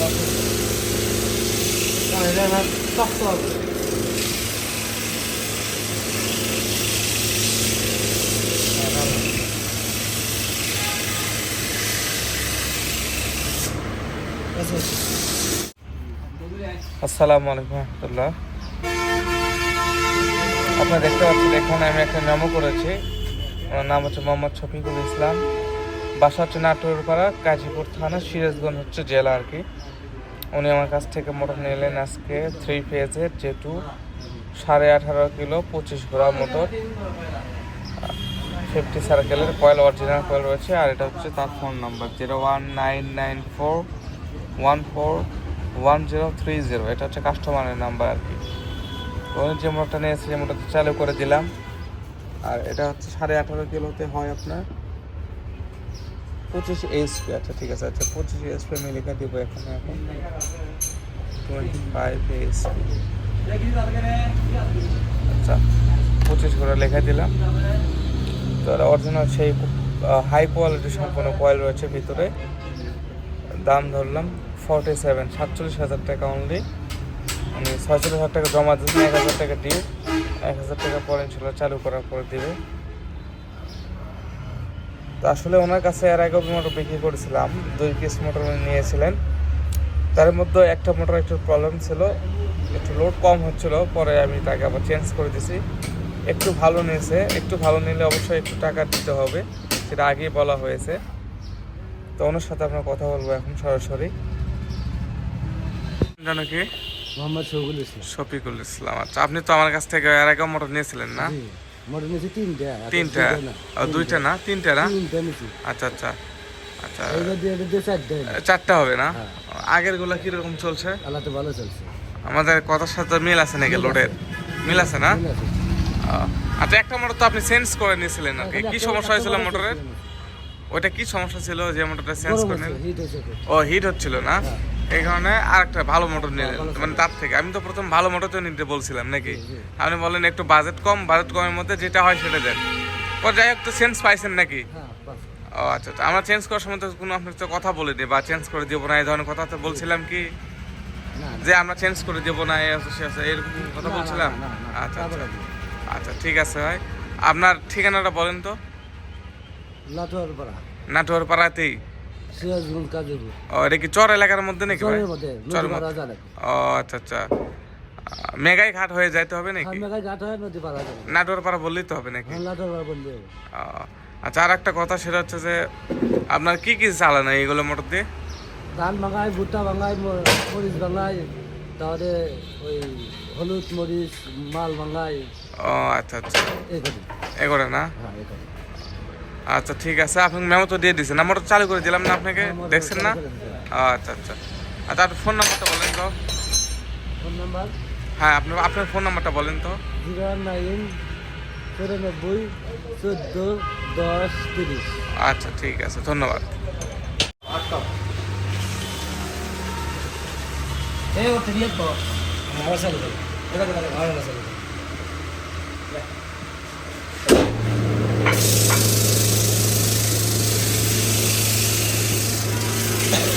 আসসালামু আলাইকুম রহমতুল্লাহ। আপনারা দেখতে পাচ্ছেন, এখানে আমি একটা নামও করেছি। ওনার নাম হচ্ছে মোহাম্মদ শফিকুল ইসলাম। বাসা হচ্ছে নাটোরপাড়া গাজীপুর থানা, সিরাজগঞ্জ হচ্ছে জেলা আর কি। উনি আমার কাছ থেকে মোটর নিলেন আজকে থ্রি ফেজের যেটু সাড়ে আঠারো কিলো পঁচিশ ঘোড়া মোটর। ফিফটি সার্কেলের কয়েল অরিজিনাল কয়েল রয়েছে, আর এটা হচ্ছে তার phone number zero one nine nine four one four one zero three zero এটা হচ্ছে কাস্টমারের নাম্বার আর কি। উনি যে মোটরটা নিয়েছে যে মোটরটা চালু করে দিলাম। আর এটা হচ্ছে সাড়ে আঠারো কিলোতে হয় আপনার। পঁচিশ এইচপি আচ্ছা ঠিক আছে আচ্ছা পঁচিশ এইচপি আমি লেখা দিব এখানে এখন। টোয়েন্টি ফাইভ এইচপি আচ্ছা পঁচিশ করে লেখা দিলাম। তো অরিজিনাল সেই হাই কোয়ালিটি সম্পূর্ণ কয়েল রয়েছে ভিতরে। দাম ধরলাম ফর্টি সেভেন সাতচল্লিশ হাজার টাকা অনলি আমি ছয়চল্লিশ হাজার টাকা জমা দিয়েছি, এক হাজার টাকা দিয়ে এক হাজার টাকা পরে ইনশাল্লাহ চালু করার পরে দিবে। তো আসলে ওনার কাছে এর আগে মোটর বিক্রি করেছিলাম। দুই পিস মোটর নিয়েছিলেন। তার মধ্যে একটা মোটর একটু প্রবলেম ছিল। একটু লোড কম হচ্ছিল পরে আমি তাকে আবার চেঞ্জ করে দিছি। একটু ভালো নিয়েছে। একটু ভালো নিলে অবশ্যই একটু টাকা দিতে হবে সেটা আগেই বলা হয়েছে। তো ওনার সাথে আমরা কথা বলব এখন সরাসরি। জানো কি? মোহাম্মদ ইসলাম। শফিকুল ইসলাম। আচ্ছা আপনি তো আমার কাছ থেকে এর আগে মোটর নিয়েছিলেন না? তিনটা আর ও, দুইটা না? তিনটা না? আচ্ছা আচ্ছা আচ্ছা। চারটা হবে না? হ্যাঁ। আগেরগুলা কীরকম চলছে? আল্লাহ তো ভালো চলছে। আমাদের কথার সাথে মিল আছে নাকি লোডের? মিল আছে না? আচ্ছা একটা মোটর তো আপনি চেঞ্জ করে নিয়েছিলেন আর কি। একটা- সমস্যা হয়েছিল মোটরের ওইটা কি সমস্যা ছিল যে মোটরটা চেঞ্জ করে। ও হিট হচ্ছিল না? হ্যাঁ। এই কারণে আর একটা ভালো মোটর নিলেন। মানে তার থেকে। আমি তো প্রথম ভালো মোটর তো নিতে বলছিলাম নাকি। আপনি বললেন একটু বাজেট কম বাজেট কমের মধ্যে যেটা হয় সেটা দেন। পর যাই হোক তো চেঞ্জ পাইছেন নাকি? হ্যাঁ, ও আচ্ছা আচ্ছা। আমরা চেঞ্জ করার সময় তো কোনো আপনার তো কথা বলিনি বা চেঞ্জ করে দেবো না এই ধরনের কথা তো বলছিলাম কি। যে আমরা চেঞ্জ করে দেবো না এই আছে, সে আছে এরকম কথা বলছিলাম? আচ্ছা আচ্ছা। আচ্ছা ঠিক আছে ভাই। আপনার ঠিকানাটা বলেন তো। লাটোয়ার পাড়া, নাটোয়ার পাড়াতেই সিরাজগঞ্জ কাজীপুর। ও এটা কি চর এলাকার মধ্যে নাকি ভাই। ও আচ্ছা আচ্ছা। মেঘাই ঘাট হয়ে যাইতে হবে নাকি? ঘাট হয়, নদী পাড়া বললেই তো হবে নাকি? হ্যাঁ, পাড়া বললে হবে। আচ্ছা আর একটা কথা সেটা হচ্ছে যে আপনার কি কি চালান এইগুলো মোটর দিয়ে? ধান ভাঙায় ভুট্টা ভাঙায় মরিচ ভাঙায় তাহলে ওই হলুদ মরিচ মাল ভাঙায়। ও আচ্ছা আচ্ছা। এগুলো না? হ্যাঁ আচ্ছা ঠিক আছে। আপনাকে মেমো তো দিয়ে দিয়েছেন আমরা চালু করে দিলাম না আপনাকে? দেখছেন না? আচ্ছা আচ্ছা। আচ্ছা আপনার ফোন নাম্বারটা বলেন তো। ফোন নাম্বার হ্যাঁ আপনার আপনার ফোন নাম্বারটা বলেন তো। জিরো নাইন চুরানব্বই চোদ্দ দশ তিরিশ। আচ্ছা ঠিক আছে। ধন্যবাদ। এই ওটা নিয়ে তো আবার চালু এটা কথা ভালো না